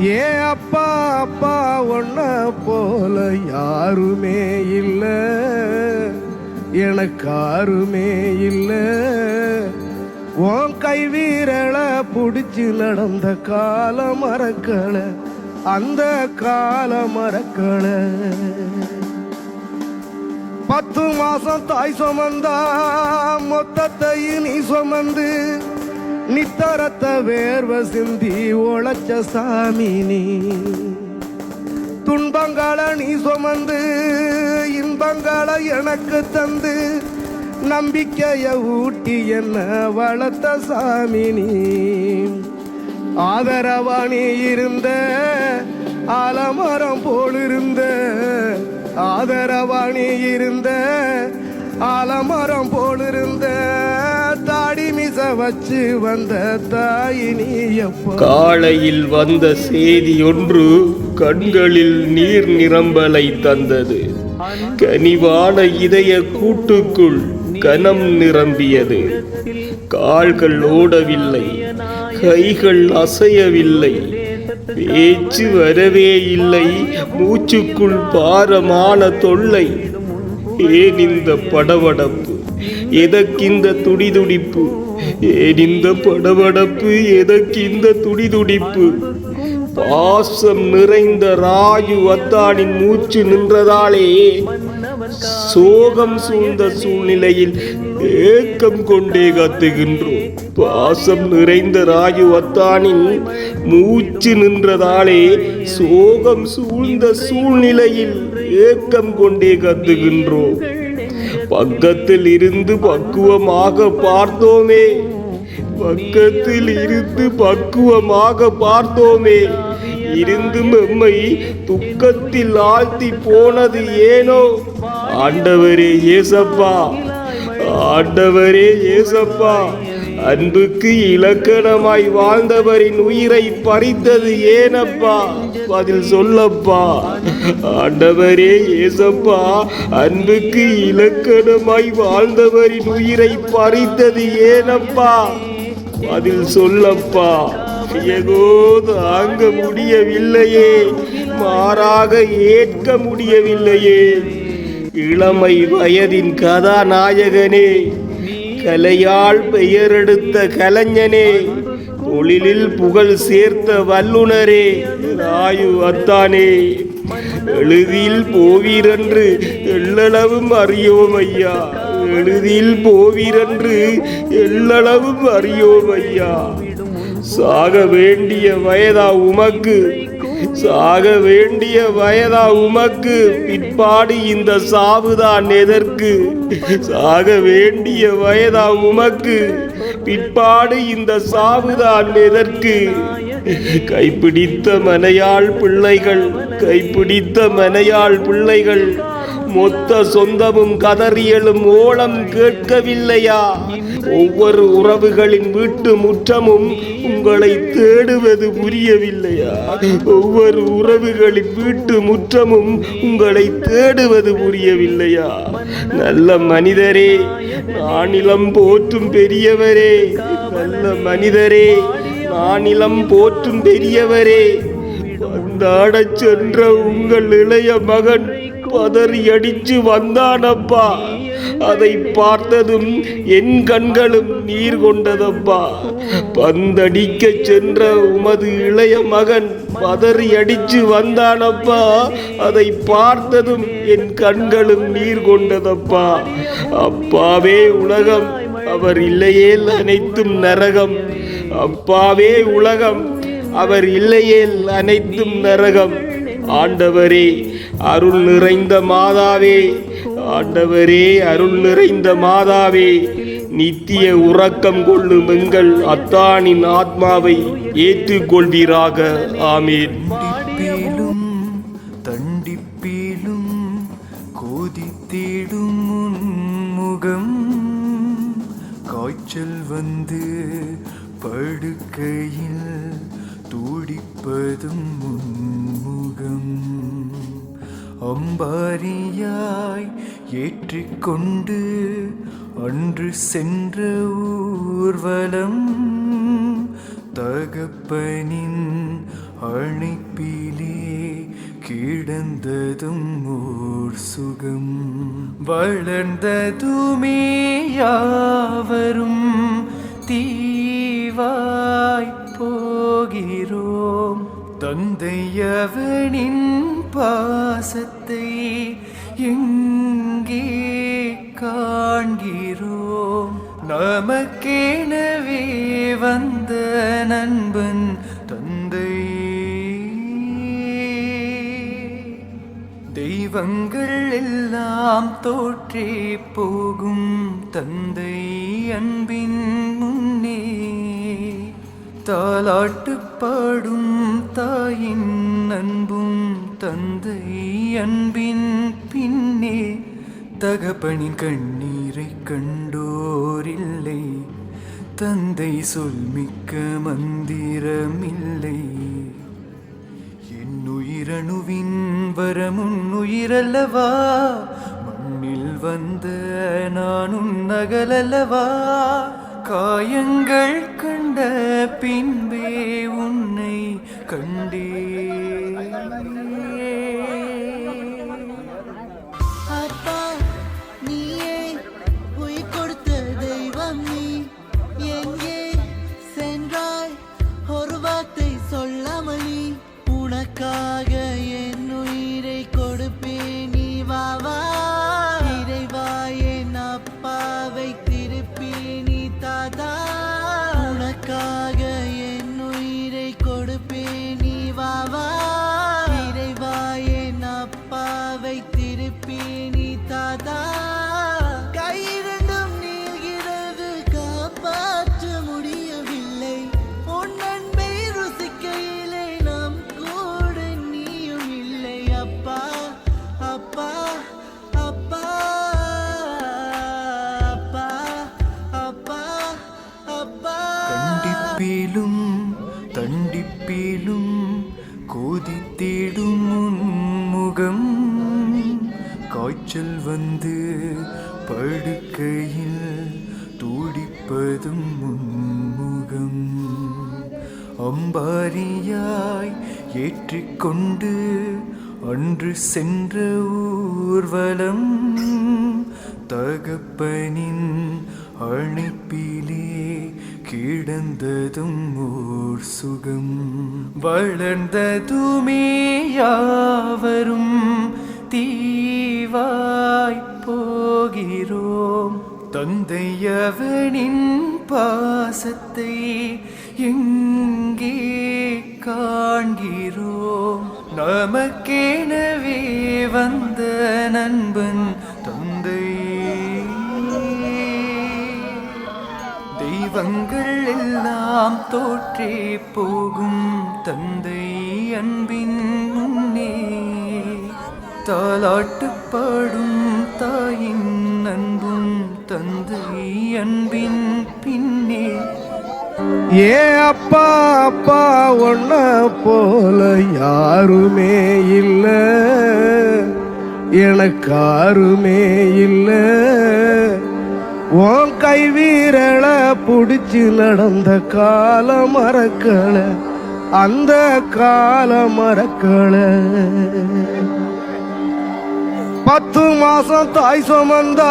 ஏ அப்பா அப்பா ஒன்ன போல யாருமே இல்ல. எனக்கு இல்லை இல்ல. உன் கை வீரல புடிச்சு நடந்த கால மறக்கல அந்த கால மறக்கல. பத்து மாசம் தாய் சுமந்தா மொத்தத்தையும் நீ சுமந்து நித்தரத்த வேர்வ சிந்தி உழைச்ச சாமி நீ துன்பங்களை நீ சுமந்து இன்பங்களை எனக்கு தந்து நம்பிக்கைய ஊட்டி என்ன வளர்த்த சாமி நீ ஆதரவா நீ இருந்த ஆலமரம் போலிருந்த ஆதரவா நீ இருந்த ஆலமரம் போலிருந்த இருந்த. வச்சு வந்த தாய் காலையில் வந்த செய்தி ஒன்று கண்களில் நீர் நிரம்பலை தந்தது. கனிவான இதய கூட்டுக்குள் கனம் நிரம்பியது. கால்கள் ஓடவில்லை கைகள் அசையவில்லை பேச்சு வரவே இல்லை மூச்சுக்குள் பாரமான தொல்லை. ஏன் இந்த படபடப்பு? எதற்கிந்த துடிதுடிப்பு? ஏன் இந்த படபடப்பு எதற்கு இந்த துடிதுடிப்பு? பாசம் நிறைந்த ராயு அத்தானின் மூச்சு நின்றதாலே சோகம் சூழ்ந்த சூழ்நிலையில் ஏக்கம் கொண்டே கத்துகின்றோம். பாசம் நிறைந்த ராயு அத்தானின் மூச்சு நின்றதாலே சோகம் சூழ்ந்த சூழ்நிலையில் ஏக்கம் கொண்டே கத்துகின்றோம். பக்கத்தில் இருந்து பக்குவமாக பார்த்தோமே. பக்கத்தில் இருந்து பக்குவமாக பார்த்தோமே. இருந்து எம்மை துக்கத்தில் ஆழ்த்தி போனது ஏனோ? ஆண்டவரே ஏசப்பா ஆண்டவரே ஏசப்பா அன்புக்கு இலக்கணமாய் வாழ்ந்தவரின் உயிரை பறித்தது ஏனப்பா? பதில் சொல்லப்பா. ஆண்டவரே ஏசப்பா அன்புக்கு இலக்கணமாய் வாழ்ந்தவரின் உயிரை பறித்தது ஏனப்பா? பதில் சொல்லப்பா. ஏகோ தாங்க முடியவில்லையே. மாறாக ஏற்க முடியவில்லையே. இளமை வயதின் கதாநாயகனே. கலையால் பெயரெடுத்த கலைஞனே தொழிலில் புகழ் சேர்த்த வல்லுனரே ராயு அத்தானே. எழுதியில் போவீரென்று எள்ளளவும் அறியோம் ஐயா. எழுதியில் போவீரென்று எள்ளளவும் அறியோம் ஐயா. சாக வேண்டிய வயதா உமக்கு. சாக வேண்டிய வயதா உமக்கு பிற்பாடு இந்த சாவுதான் எதற்கு சாக வேண்டிய வயதா உமக்கு பிற்பாடு இந்த சாவுதான் எதற்கு கைப்பிடித்த மனையாள் பிள்ளைகள் கைப்பிடித்த மனையாள் பிள்ளைகள் மொத்த சொந்தமும் கதறியலும் ஓலம் கேட்கவில்லையா? ஒவ்வொரு உறவுகளின் வீட்டு முற்றமும் உங்களை தேடுவது புரியவில்லையா? ஒவ்வொரு உறவுகளின் வீட்டு முற்றமும் உங்களை தேடுவது புரியவில்லையா? நல்ல மனிதரே நானிலம் போற்றும் பெரியவரே. நல்ல மனிதரே நானிலம் போற்றும் பெரியவரே. வந்தாடச் சென்ற உங்கள் இளைய மகன் பதறி அடிச்சு வந்தானப்பா. அதை பார்த்ததும் என் கண்களும் நீர் கொண்டதப்பா. பந்தடிக்க சென்ற உமது இளைய மகன் பதறி அடிச்சு வந்தானப்பா. அதை பார்த்ததும் என் கண்களும் நீர் கொண்டதப்பா. அப்பாவே உலகம் அவர் இல்லையேல் அனைத்தும் நரகம். அப்பாவே உலகம் அவர் இல்லையேல் அனைத்தும் நரகம். ஆண்டவரே அருள் நிறைந்த மாதாவே ஆண்டவரே அருள் நிறைந்த மாதாவே நித்திய உறக்கம் கொள்ளும் எங்கள் அத்தானின் ஆத்மாவை ஏற்றுக்கொள்வீராக. ஆமேன். தண்டிப்பேலும் தண்டிப்பேலும் கோதித்தேடும் முகம். காய்ச்சல் வந்து படுக்கையில் துடிப்பதும் முன்முகம் அம்பாரியாய் ஏற்றிக்கொண்டு அன்று சென்ற ஊர்வலம் தகப்பனின் அழைப்பிலே கிடந்ததும் ஓர் சுகம். வளர்ந்ததுமே யாவரும் தீவாய் போகிறோம். தந்தையவனின் பாசத்தை எங்கே காண்கிறோம்? நமக்கெனவே வந்த நண்பன் தந்தை. தெய்வங்கள் எல்லாம் தோற்றே போகும் தந்தை அன்பின் தாலாட்டு பாடும் தாயின் அன்பும் தந்தை அன்பின் பின்னே தகப்பனின் கண்ணீரை கண்டோரில்லை. தந்தை சொல்மிக்க மந்திரமில்லை. என்னுயிரணுவின் வரமுன் உயிரல்லவா? மண்ணில் வந்த நானும் நகலல்லவா? காயங்கள் கண்ட பின்பே உன்னை கண்டே காய்ச்சல் வந்து படுக்கையில் துடிப்பதும் உன்முகம். அம்பாரியாய் ஏற்றிக்கொண்டு அன்று சென்ற ஊர்வலம் தகப்பனின் அழைப்பிலே கிடந்ததும் ஓர் சுகம். வளர்ந்ததுமே யாவரும் தீ தீவாய் போகிறோம் தந்தையவனின் பாசத்தை எங்கே காண்கிறோம்? நமக்கெனவே வந்த நண்பன் தந்தை. தெய்வங்கள் எல்லாம் தோற்றே போகும் தந்தை அன்பின் தாளாட்டுப்பாடும் தாயின் அன்பும் தந்தை அன்பின் பின்னே. ஏ அப்பா அப்பா ஒன்ன போல யாருமே இல்ல. எனக்கு யாருமே இல்ல. உன் கை வீரல புடிச்சு நடந்த கால மறக்கல. அந்த கால மறக்கல. பத்து மாசம் தாய் சுமந்தா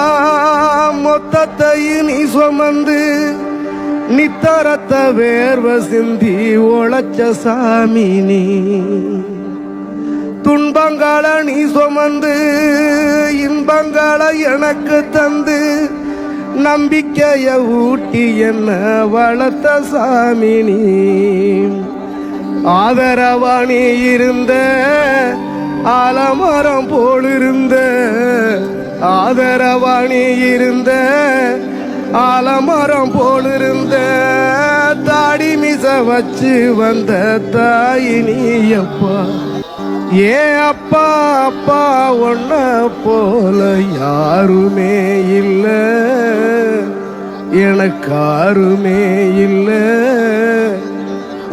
மொத்தத்தையும் நீ சுமந்து நித்தரத்த வேர்வ சிந்தி ஒழச்ச சாமி நீ. துன்பங்களை நீ சுமந்து இன்பங்களை எனக்கு தந்து நம்பிக்கைய ஊட்டி என்ன வளர்த்த சாமி நீ. ஆதரவா இருந்த ஆலமரம் போலிருந்த ஆதரவாணி இருந்த ஆலமரம் போலிருந்த தாடி மிச வச்சு வந்த தாயினி அப்பா ஏ அப்பா அப்பா ஒன்ன போல யாருமே இல்லை. எனக்காருமே இல்லை.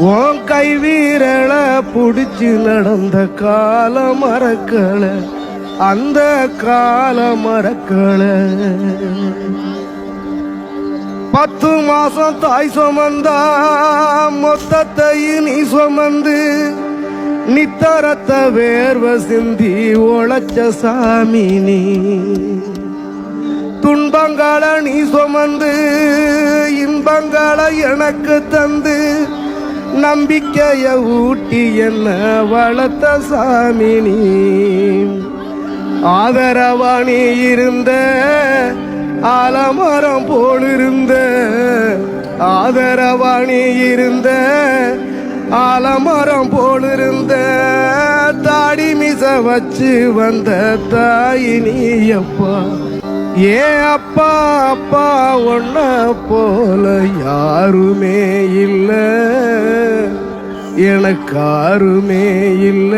உன் கை வீரல புடிச்சு நடந்த கால மறக்கல அந்த கால மறக்கல பத்து மாசம் தாய் சுமந்தா மொத்தத்தையும் நீ சுமந்து நித்தரத்த வேர்வ சிந்தி ஒழச்ச சாமி நீ. துன்பங்கள நீ சுமந்து இன்பங்கள எனக்கு தந்து நம்பிக்கைய ஊட்டி என்ன வளர்த்த சாமினி ஆதரவாணி இருந்த ஆலமரம் போலிருந்த ஆதரவாணி இருந்த ஆலமரம் போலிருந்த தாடி மிச வச்சு வந்த தாயினி அப்பா ஏ அப்பா அப்பா ஒன்ன போல யாருமே இல்ல. எனக்கு யாருமே இல்ல.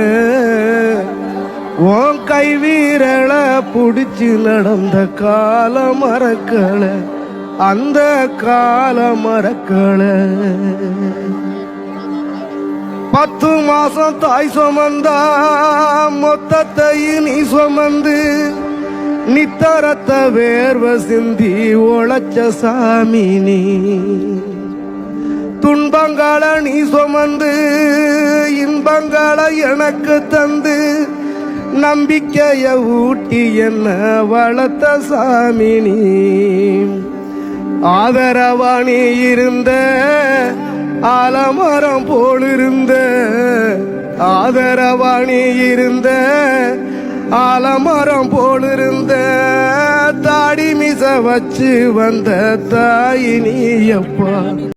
உன் கை வீரல புடிச்சு நடந்த கால மறக்கள அந்த கால மறக்கள பத்து மாசம் தாய் சுமந்தா மொத்தத்தை நீ சுமந்து நித்தரத்த வேர்வ சிந்தி ஒளச்ச சாமி நீ துன்பங்கள நீ சுமந்து இன்பங்கள எனக்கு தந்து நம்பிக்கைய ஊட்டி என்ன வளர்த்த சாமி நீ ஆதரவாணி இருந்த ஆலமரம் போலிருந்த ஆதரவாணி இருந்த ஆலமரம் போலிருந்த தாடி மிச வச்சு வந்த தாய் நீ அப்பா